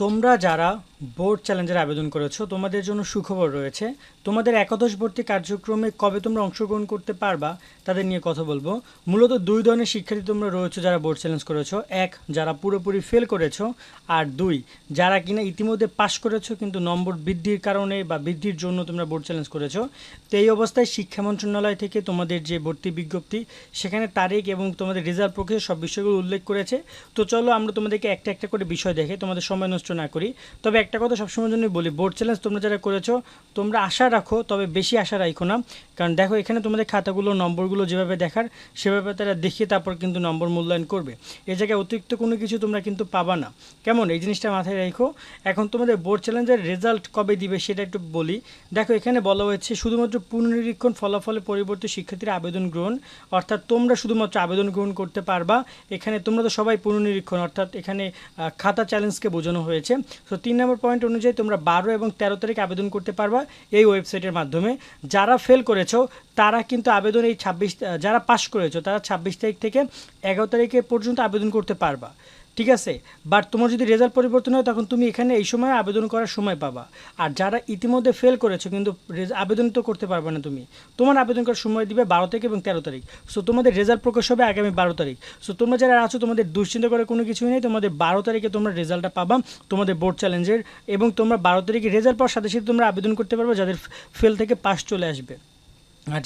তোমরা যারা বোর্ড চ্যালেঞ্জের আবেদন করেছ, তোমাদের জন্য সুখবর রয়েছে। তোমাদের একাদশ ভর্তি কার্যক্রমে কবে তোমরা অংশগ্রহণ করতে পারবা, তাদের নিয়ে কথা বলব। মূলত দুই ধরনের শিক্ষার্থী তোমরা রয়েছো যারা বোর্ড চ্যালেঞ্জ করেছ। এক, যারা পুরোপুরি ফেল করেছ। আর দুই, যারা কিনা ইতিমধ্যে পাশ করেছ, কিন্তু নম্বর বৃদ্ধির কারণে বা বৃদ্ধির জন্য তোমরা বোর্ড চ্যালেঞ্জ করেছ। তো এই অবস্থায় শিক্ষা মন্ত্রণালয় থেকে তোমাদের যে ভর্তি বিজ্ঞপ্তি, সেখানে তারিখ এবং তোমাদের রেজাল্ট প্রক্রিয়া সব বিষয়গুলো উল্লেখ করেছে। তো চলো আমরা তোমাদেরকে একটা একটা করে বিষয় দেখে তোমাদের সময় নষ্ট না করি। তবে একটা কথা সবসময় জন্য বলি বোর্ড চ্যালেঞ্জ তোমরা যারা করেছ, তোমরা আশা রাখো, তবে বেশি আশা রাখো না। কারণ দেখো, এখানে তোমাদের খাতাগুলো, নম্বরগুলো যেভাবে দেখার, সেভাবে তারা দেখিয়ে তারপর কিন্তু নম্বর মূল্যায়ন করবে। এ জায়গায় অতিরিক্ত কোনো কিছু তোমরা কিন্তু পাবা না। কেমন? এই জিনিসটা মাথায় রাখো এখন তোমাদের বোর্ড চ্যালেঞ্জের রেজাল্ট কবে দিবে সেটা একটু বলি। দেখো, এখানে বলা হয়েছে শুধুমাত্র পুনর্নিরীক্ষণ ফলাফলে পরিবর্তিত শিক্ষার্থীর আবেদন গ্রহণ, অর্থাৎ তোমরা শুধুমাত্র আবেদন গ্রহণ করতে পারবা। এখানে তোমরা তো সবাই পুনর্নিরীক্ষণ, অর্থাৎ এখানে খাতা চ্যালেঞ্জকে বোঝানো হয়েছে। তো তিন নম্বর পয়েন্ট অনুযায়ী তোমরা বারো এবং তেরো তারিখ আবেদন করতে পারবা এই ওয়েবসাইটের মাধ্যমে। যারা ফেল করেছ, তারা কিন্তু আবেদন এই ছাব্বিশ যারা পাশ করেছ, তারা ছাব্বিশ তারিখ থেকে এগারো তারিখে পর্যন্ত আবেদন করতে পারবা। ঠিক আছে? বাট তোমার যদি রেজাল্ট পরিবর্তন হয়, তখন তুমি এখানে এই সময় আবেদন করার সময় পাবা। আর যারা ইতিমধ্যে ফেল করেছ, কিন্তু আবেদন তো করতে পারবে না তুমি। তোমার আবেদন করার সময় দিবে বারো থেকে এবং তেরো তারিখ। সো তোমাদের রেজাল্ট প্রকাশ হবে আগামী বারো তারিখ। সো তোমরা যারা আছো, তোমাদের দুশ্চিন্তা করার কোনো কিছুই নেই। তোমাদের বারো তারিখে তোমরা রেজাল্টটা পাবা তোমাদের বোর্ড চ্যালেঞ্জের এবং তোমরা বারো তারিখে রেজাল্ট পাওয়ার সাথে সাথে তোমরা আবেদন করতে পারবে, যাদের ফেল থেকে পাস চলে আসবে।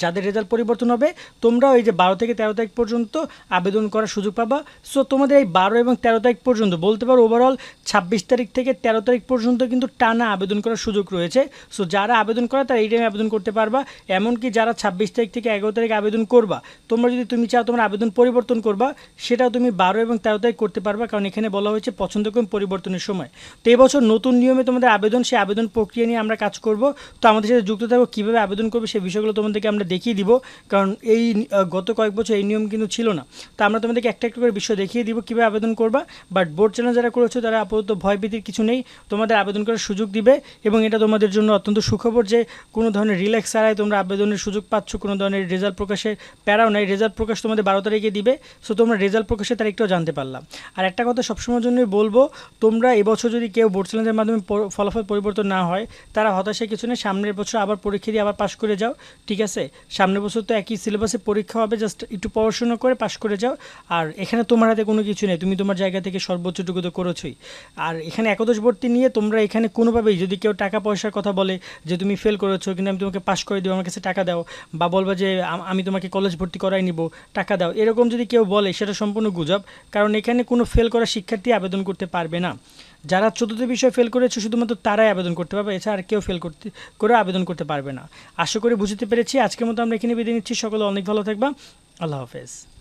যাদের রেজাল্ট পরিবর্তন হবে, তোমরাও এই যে বারো থেকে তেরো তারিখ পর্যন্ত আবেদন করার সুযোগ পাবা। সো তোমাদের এই বারো এবং তেরো তারিখ পর্যন্ত, বলতে পারো ওভারঅল ছাব্বিশ তারিখ থেকে তেরো তারিখ পর্যন্ত কিন্তু টানা আবেদন করার সুযোগ রয়েছে। সো যারা আবেদন করে, তারা এই টাইমে আবেদন করতে পারবা। এমনকি যারা ছাব্বিশ তারিখ থেকে এগারো তারিখ আবেদন করবা, তোমরা যদি তুমি চাও তোমার আবেদন পরিবর্তন করবা, সেটাও তুমি বারো এবং তেরো তারিখ করতে পারবা, কারণ এখানে বলা হয়েছে পছন্দ পছন্দক্রম পরিবর্তনের সময়। তো এবছর নতুন নিয়মে তোমাদের আবেদন, সেই আবেদন প্রক্রিয়া নিয়ে আমরা কাজ করব। তো আমাদের সাথে যুক্ত থাকব কীভাবে আবেদন করবে, সেই বিষয়গুলো তোমাদেরকে আমরা দেখিয়ে দিব, কারণ এই গত কয়েক বছর এই নিয়ম কিন্তু ছিল না। তো আমরা তোমাদেরকে একটা একটা করে বিষয় দেখিয়ে দিব, কীভাবে আবেদন করবা। বাট বোর্ড চ্যানেল যারা করেছ, তারা আপাতত ভয়ভীতির কিছু নেই। তোমাদের আবেদন করার সুযোগ দিবে এবং এটা তোমাদের জন্য অত্যন্ত সুখবর যে, কোনো ধরনের রিল্যাক্স ছাড়াই তোমরা আবেদনের সুযোগ পাচ্ছ, কোনো ধরনের রেজাল্ট প্রকাশের প্যারাও নাই। রেজাল্ট প্রকাশ তোমাদের বারো তারিখে দিবে সো তোমরা রেজাল্ট প্রকাশের তারিখটাও জানতে পারলাম আর একটা কথা সবসময়ের জন্যই বলব, তোমরা এবছর যদি কেউ বোর্ড চ্যালেঞ্জের মাধ্যমে ফলাফল পরিবর্তন না হয়, তারা হতাশায় কিছু নেই। সামনের বছর আবার পরীক্ষা দিয়ে আবার পাশ করে যাও, ঠিক আছে? সামনের বছর তো একই সিলেবাসে পরীক্ষা হবে জাস্ট একটু পড়াশোনা করে পাশ করে যাও। আর এখানে তোমার হাতে কোনো কিছু নেই, তুমি তোমার জায়গা থেকে সর্বোচ্চটুকু তো করেছোই। আর এখানে একাদশ ভর্তি নিয়ে তোমরা এখানে কোনোভাবেই যদি কেউ টাকা পয়সার কথা বলে যে তুমি ফেল করেছ কিন্তু আমি তোমাকে পাশ করে দিব, আমার কাছে টাকা দাও, বা বলবা যে আমি তোমাকে কলেজ ভর্তি করাই নিব, টাকা দাও, এরকম যদি কেউ বলে, সেটা সম্পূর্ণ গুজব, কারণ এখানে কোনো ফেল করা শিক্ষার্থী আবেদন করতে পারবে না। যারা চতুর্থ বিষয় ফেল করেছে, শুধুমাত্র তারাই আবেদন করতে পারবে। এছাড়া আর কেউ ফেল করতে, করে আবেদন করতে পারবে না। আশা করি বুঝতে পেরেছি। আজকের মতো আমরা এখানে বিদায় নিচ্ছি। সকলে অনেক ভালো থাকবা। আল্লাহ হাফেজ।